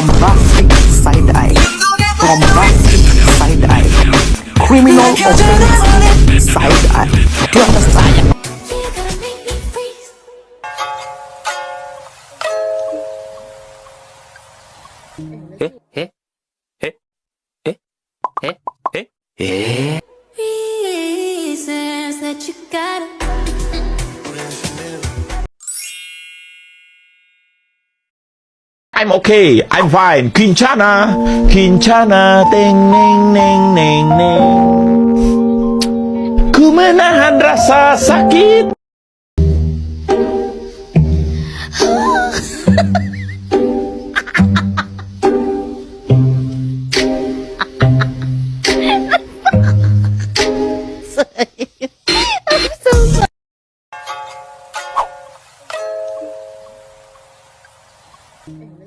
bombastic side eye. Bombastic side eye. Criminal offense. Side eye. Do you understand? You gotta make me freeze. ဟဲ့ I'm okay. I'm fine. Kinchana. Kinchana. Ting, ning, ning, ning, ning. Ku menahan rasa sakit.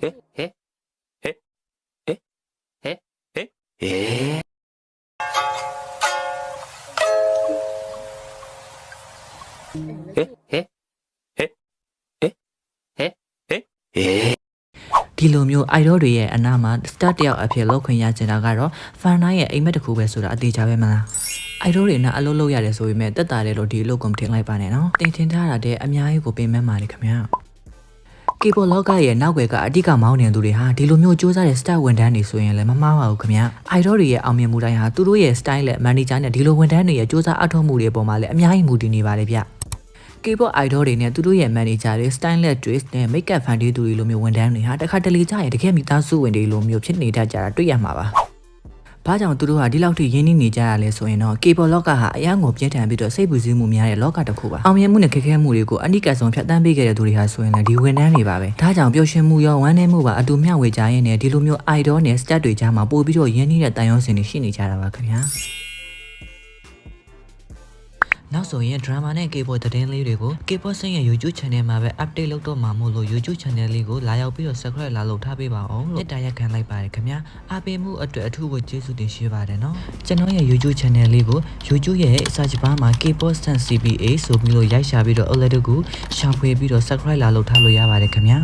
ဟဲဟဲဟဲဟဲဟဲဟဲဟဲဟဲဟဲဟဲဟဲဟဲဟဲဟဲဒီလိုမျိုး idol တွေရဲ့အနာမှာ star တယောက်အဖြစ်လောက်ခွင့်ရကျင်တာကတော့ fan ရဲ့အိမ်မက်တစ်ခုပဲဆိုတာအသေးချာပဲမလား idol တွေနဲ့အလုပ်လုပ်ရတယ်ဆိုပေမဲ့တက်တာတယ်လို့ဒီအလုပ်ကိုမထင်လိုက်ပါနဲ့နော်တင်ထင်ထားတာတဲ့အများကြီးကိုပင်မမှာလေခင်ဗျာ K-pop လောကရဲ့နောက်ွယ်ကအဓိကမောင်းနေသူတွေဟာဒီလိုမျိုးစူးစမ်းတဲ့ star ဝန်ထမ်းတွေဆိုရင်လည်းမမှားပါဘူးခင်ဗျာ idol တွေရဲ့အောင်မြင်မှုတိုင်းဟာသူတို့ရဲ့ style နဲ့ manager နဲ့ဒီလိုဝန်ထမ်းတွေရဲ့စူးစမ်းအထောက်မှုတွေအပေါ်မှာလည်းအများကြီးမူတည်နေပါတယ်ဗျ K-pop idol တွေနဲ့သူတို့ရဲ့ manager တွေ stylist twist နဲ့ makeup ဖန်တီးသူတွေလိုမျိုးဝန်ထမ်းတွေဟာတစ်ခါတလေကြာရင်တကယ်မိသားစုဝင်တွေလိုမျိုးဖြစ်နေတတ်ကြတာတွေ့ရမှာပါ။ ဘာကြောင့်သူတို့ဟာဒီလောက်ထိရင်းနှီးနေကြရလဲဆိုရင်တော့ K-pop လောကဟာအရန်ကိုပြည့်ထန်ပြီးတော့စိတ်ပူစည်းမှုများတဲ့လောကတစ်ခုပါ။အောင်မြင်မှုနဲ့ခက်ခဲမှုတွေကိုအနိကဆုံးဖြတ်တန်းပေးခဲ့တဲ့သူတွေဟာဆိုရင်လည်းဒီဝန်ထမ်းတွေပါပဲ။ဒါကြောင့်ပျော်ရွှင်မှုရောဝမ်းနည်းမှုပါအတူမျှဝေကြရင်းနဲ့ဒီလိုမျိုး idol နဲ့ star တွေကြားမှာပို့ပြီးတော့ရင်းနှီးတဲ့တန်ရုံးစင်တွေရှိနေကြတာပါခင်ဗျာ။ နောက်ဆိုရင် drama နဲ့ K-pop သတင်းလေးတွေကို K-pop ဆင်းရဲ့ YouTube channel မှာပဲ update လုပ်တော့မှာမို့လို့ YouTube channel လေးကိုလာရောက်ပြီးတော့ subscribe လာလုပ်ထားပေးပါအောင်လို့တာရက်ခံလိုက်ပါတယ်ခင်ဗျာအားပေးမှုအတွက်အထူးကိုကျေးဇူးတင်ရှိပါတယ်နော်ကျွန်တော်ရဲ့ YouTube channel လေးကို YouTube ရဲ့ search bar မှာ K-pop Stan CPA ဆိုပြီးလို့ရိုက်ရှာပြီးတော့ alert ကိုရှာဖွေပြီးတော့ subscribe လာလုပ်ထားလို့ရပါတယ်ခင်ဗျာ